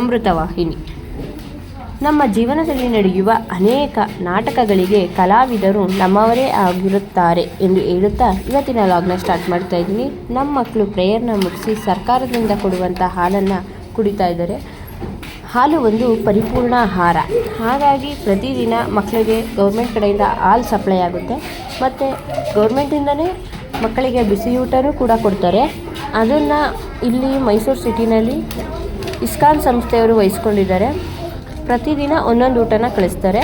ಅಮೃತವಾಹಿನಿ. ನಮ್ಮ ಜೀವನದಲ್ಲಿ ನಡೆಯುವ ಅನೇಕ ನಾಟಕಗಳಿಗೆ ಕಲಾವಿದರು ನಮ್ಮವರೇ ಆಗಿರುತ್ತಾರೆ ಎಂದು ಹೇಳುತ್ತಾ ಇವತ್ತಿನ ಲಾಗ್ನ ಸ್ಟಾರ್ಟ್ ಮಾಡ್ತಾ ಇದ್ದೀನಿ. ನಮ್ಮ ಮಕ್ಕಳು ಪ್ರೇಯರ್ನ ಮುಗಿಸಿ ಸರ್ಕಾರದಿಂದ ಕೊಡುವಂಥ ಹಾಲನ್ನು ಕುಡಿತಾ ಇದ್ದಾರೆ. ಹಾಲು ಒಂದು ಪರಿಪೂರ್ಣ ಆಹಾರ. ಹಾಗಾಗಿ ಪ್ರತಿದಿನ ಮಕ್ಕಳಿಗೆ ಗೌರ್ಮೆಂಟ್ ಕಡೆಯಿಂದ ಹಾಲು ಸಪ್ಲೈ ಆಗುತ್ತೆ. ಮತ್ತು ಗೌರ್ಮೆಂಟಿಂದನೇ ಮಕ್ಕಳಿಗೆ ಬಿಸಿಯೂಟನೂ ಕೂಡ ಕೊಡ್ತಾರೆ. ಅದನ್ನು ಇಲ್ಲಿ ಮೈಸೂರು ಸಿಟಿನಲ್ಲಿ ಇಸ್ಕಾನ್ ಸಂಸ್ಥೆಯವರು ವಹಿಸ್ಕೊಂಡಿದ್ದಾರೆ. ಪ್ರತಿದಿನ ಒಂದೊಂದು ಊಟನ ಕಳಿಸ್ತಾರೆ.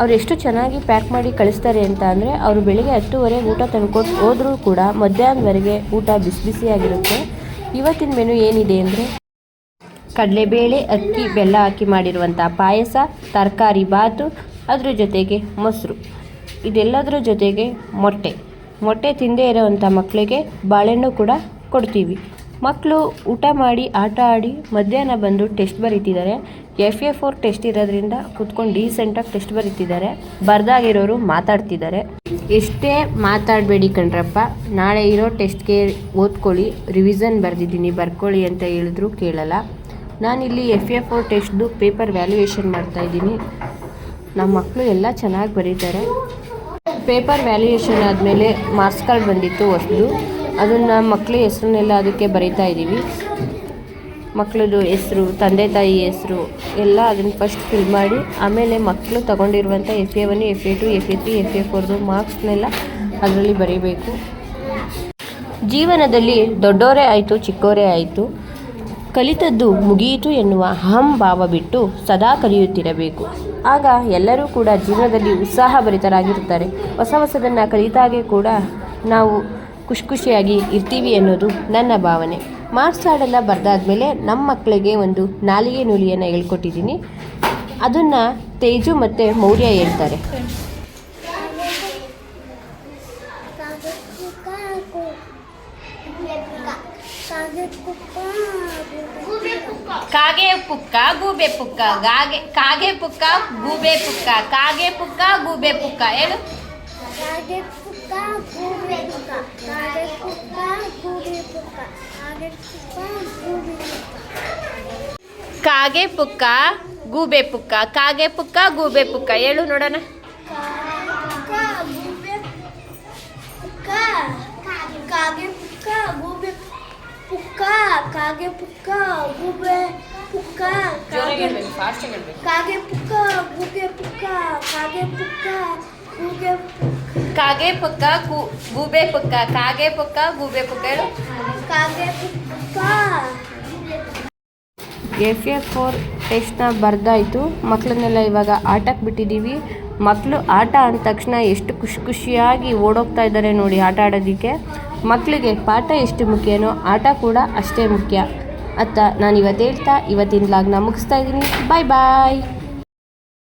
ಅವ್ರು ಎಷ್ಟು ಚೆನ್ನಾಗಿ ಪ್ಯಾಕ್ ಮಾಡಿ ಕಳಿಸ್ತಾರೆ ಅಂತ ಅಂದರೆ ಅವರು ಬೆಳಿಗ್ಗೆ ಹತ್ತುವರೆಗೆ ಊಟ ತಂದುಕೊಟ್ಟು ಹೋದರೂ ಕೂಡ ಮಧ್ಯಾಹ್ನದವರೆಗೆ ಊಟ ಬಿಸಿ ಬಿಸಿಯಾಗಿರುತ್ತೆ. ಇವತ್ತಿನ ಮೆನು ಏನಿದೆ ಅಂದರೆ ಕಡಲೆಬೇಳೆ, ಅಕ್ಕಿ, ಬೆಲ್ಲ ಹಾಕಿ ಮಾಡಿರುವಂಥ ಪಾಯಸ, ತರಕಾರಿ, ಬಾತು, ಅದ್ರ ಜೊತೆಗೆ ಮೊಸರು. ಇದೆಲ್ಲದರ ಜೊತೆಗೆ ಮೊಟ್ಟೆ. ಮೊಟ್ಟೆ ತಿಂದೇ ಇರೋವಂಥ ಮಕ್ಕಳಿಗೆ ಬಾಳೆಹಣ್ಣು ಕೂಡ ಕೊಡ್ತೀವಿ. ಮಕ್ಕಳು ಊಟ ಮಾಡಿ, ಆಟ ಆಡಿ ಮಧ್ಯಾಹ್ನ ಬಂದು ಟೆಸ್ಟ್ ಬರೀತಿದ್ದಾರೆ. ಎಫ್ ಎ ಫೋರ್ ಟೆಸ್ಟ್ ಇರೋದ್ರಿಂದ ಕುತ್ಕೊಂಡು ಡೀಸೆಂಟಾಗಿ ಟೆಸ್ಟ್ ಬರೀತಿದ್ದಾರೆ. ಬರ್ದಾಗಿರೋರು ಮಾತಾಡ್ತಿದ್ದಾರೆ. ಎಷ್ಟೇ ಮಾತಾಡಬೇಡಿ ಕಣ್ರಪ್ಪ. ನಾಳೆ ಇರೋ ಟೆಸ್ಟ್ಗೆ ಓದ್ಕೊಳ್ಳಿ ರಿವಿಸನ್ ಬರೆದಿದ್ದೀನಿ, ಬರ್ಕೊಳ್ಳಿ ಅಂತ ಹೇಳಿದ್ರು ಕೇಳಲ್ಲ. ನಾನಿಲ್ಲಿ ಎಫ್ ಎ ಫೋರ್ ಟೆಸ್ಟ್ದು ಪೇಪರ್ ವ್ಯಾಲ್ಯೂಯೇಷನ್ ಮಾಡ್ತಾ ಇದ್ದೀನಿ. ನಮ್ಮ ಮಕ್ಕಳು ಎಲ್ಲ ಚೆನ್ನಾಗಿ ಬರೀತಾರೆ. ಪೇಪರ್ ವ್ಯಾಲ್ಯೂಯೇಷನ್ ಆದಮೇಲೆ ಮಾರ್ಕ್ಸ್ ಕಾರ್ಡ್ ಬಂದಿತ್ತು ಹೊಸದು ಅದನ್ನು ಮಕ್ಕಳ ಹೆಸ್ರನ್ನೆಲ್ಲ ಅದಕ್ಕೆ ಬರಿತಾ ಇದ್ದೀವಿ. ಮಕ್ಕಳದು ಹೆಸರು, ತಂದೆ ತಾಯಿ ಹೆಸರು ಎಲ್ಲ ಅದನ್ನು ಫಸ್ಟ್ ಫಿಲ್ ಮಾಡಿ, ಆಮೇಲೆ ಮಕ್ಕಳು ತಗೊಂಡಿರುವಂಥ F A one F A two F A three F A ಫೋರ್ದು ಮಾರ್ಕ್ಸ್ನೆಲ್ಲ ಅದರಲ್ಲಿ ಬರೀಬೇಕು. ಜೀವನದಲ್ಲಿ ದೊಡ್ಡೋರೇ ಆಯಿತು, ಚಿಕ್ಕೋರೇ ಆಯಿತು. ಕಲಿತದ್ದು ಮುಗಿಯಿತು ಎನ್ನುವ ಅಹಂ ಭಾವ ಬಿಟ್ಟು ಸದಾ ಕಲಿಯುತ್ತಿರಬೇಕು. ಆಗ ಎಲ್ಲರೂ ಕೂಡ ಜೀವನದಲ್ಲಿ ಉತ್ಸಾಹಭರಿತರಾಗಿರುತ್ತಾರೆ. ಹೊಸ ಹೊಸದನ್ನು ಕಲಿತಾಗೆ ಕೂಡ ನಾವು ಖುಷಿ ಖುಷಿಯಾಗಿ ಇರ್ತೀವಿ ಅನ್ನೋದು ನನ್ನ ಭಾವನೆ. ಮಾರ್ಕ್ಸ್ ಕಾರ್ಡೆಲ್ಲ ಬರೆದಾದ್ಮೇಲೆ ನಮ್ಮ ಮಕ್ಕಳಿಗೆ ಒಂದು ನಾಲಿಗೆ ನುಲಿಯನ್ನು ಹೇಳ್ಕೊಟ್ಟಿದ್ದೀನಿ. ಅದನ್ನು ತೇಜು ಮತ್ತು ಮೌರ್ಯ ಹೇಳ್ತಾರೆ. ಕಾಗೆ ಪುಕ್ಕ, ಗೂಬೆ ಪುಕ್ಕ, ಗಾಗೆ, ಕಾಗೆ ಪುಕ್ಕ, ಗೂಬೆ ಪುಕ್ಕ, ಕಾಗೆ ಪುಕ್ಕ, ಗೂಬೆ ಪುಕ್ಕ, ಹೇಳು. ಕಾಗೆ ಪುಕ್ಕ ಗೂಬೆ ಪುಕ್ಕ. ಕಾಗೆ ಪುಕ್ಕ ಗೂಬೆ ಪುಕ್ಕ. ಹೇಳು ನೋಡೋಣ. ಕಾಗೆ ಪುಕ್ಕ ಗೂಬೆ ಪುಕ್ಕ ಕಾಗೆ ಪುಕ್ಕ ಗೂಬೆ ಪುಕ್ಕ ಕಾಗೆ ಕಾಗೆ ಪುಕ್ಕ ಗೂಬೆ ಪುಕ್ಕ ಕಾಗೆ ಪುಕ್ಕ ಗೂಗೆ ಕಾಗೆ ಪಕ್ಕ ಗೂ- ಗೂಬೆ ಪಕ್ಕ ಕಾಗೆ ಪಕ್ಕ ಗೂಬೆ ಪಕ್ಕ ಹೇಳು. ಕಾಗೆ ಪಕ್ಕ. ಎಫ್ ಎ ಫೋರ್ ಟೆಸ್ಟ್ನ ಬರ್ದಾಯಿತು. ಮಕ್ಕಳನ್ನೆಲ್ಲ ಇವಾಗ ಆಟಕ್ಕೆ ಬಿಟ್ಟಿದ್ದೀವಿ. ಮಕ್ಕಳು ಆಟ ಅಂದ ತಕ್ಷಣ ಎಷ್ಟು ಖುಷಿ ಖುಷಿಯಾಗಿ ಓಡೋಗ್ತಾ ಇದ್ದಾರೆ ನೋಡಿ ಆಟ ಆಡೋದಕ್ಕೆ. ಮಕ್ಕಳಿಗೆ ಪಾಠ ಎಷ್ಟು ಮುಖ್ಯನೋ ಆಟ ಕೂಡ ಅಷ್ಟೇ ಮುಖ್ಯ. ಅತ್ತ ನಾನು ಇವತ್ತು ಹೇಳ್ತಾ ಇವತ್ತಿನ ಲಾಗ್ನ ಮುಗಿಸ್ತಾ ಇದ್ದೀನಿ. ಬಾಯ್ ಬಾಯ್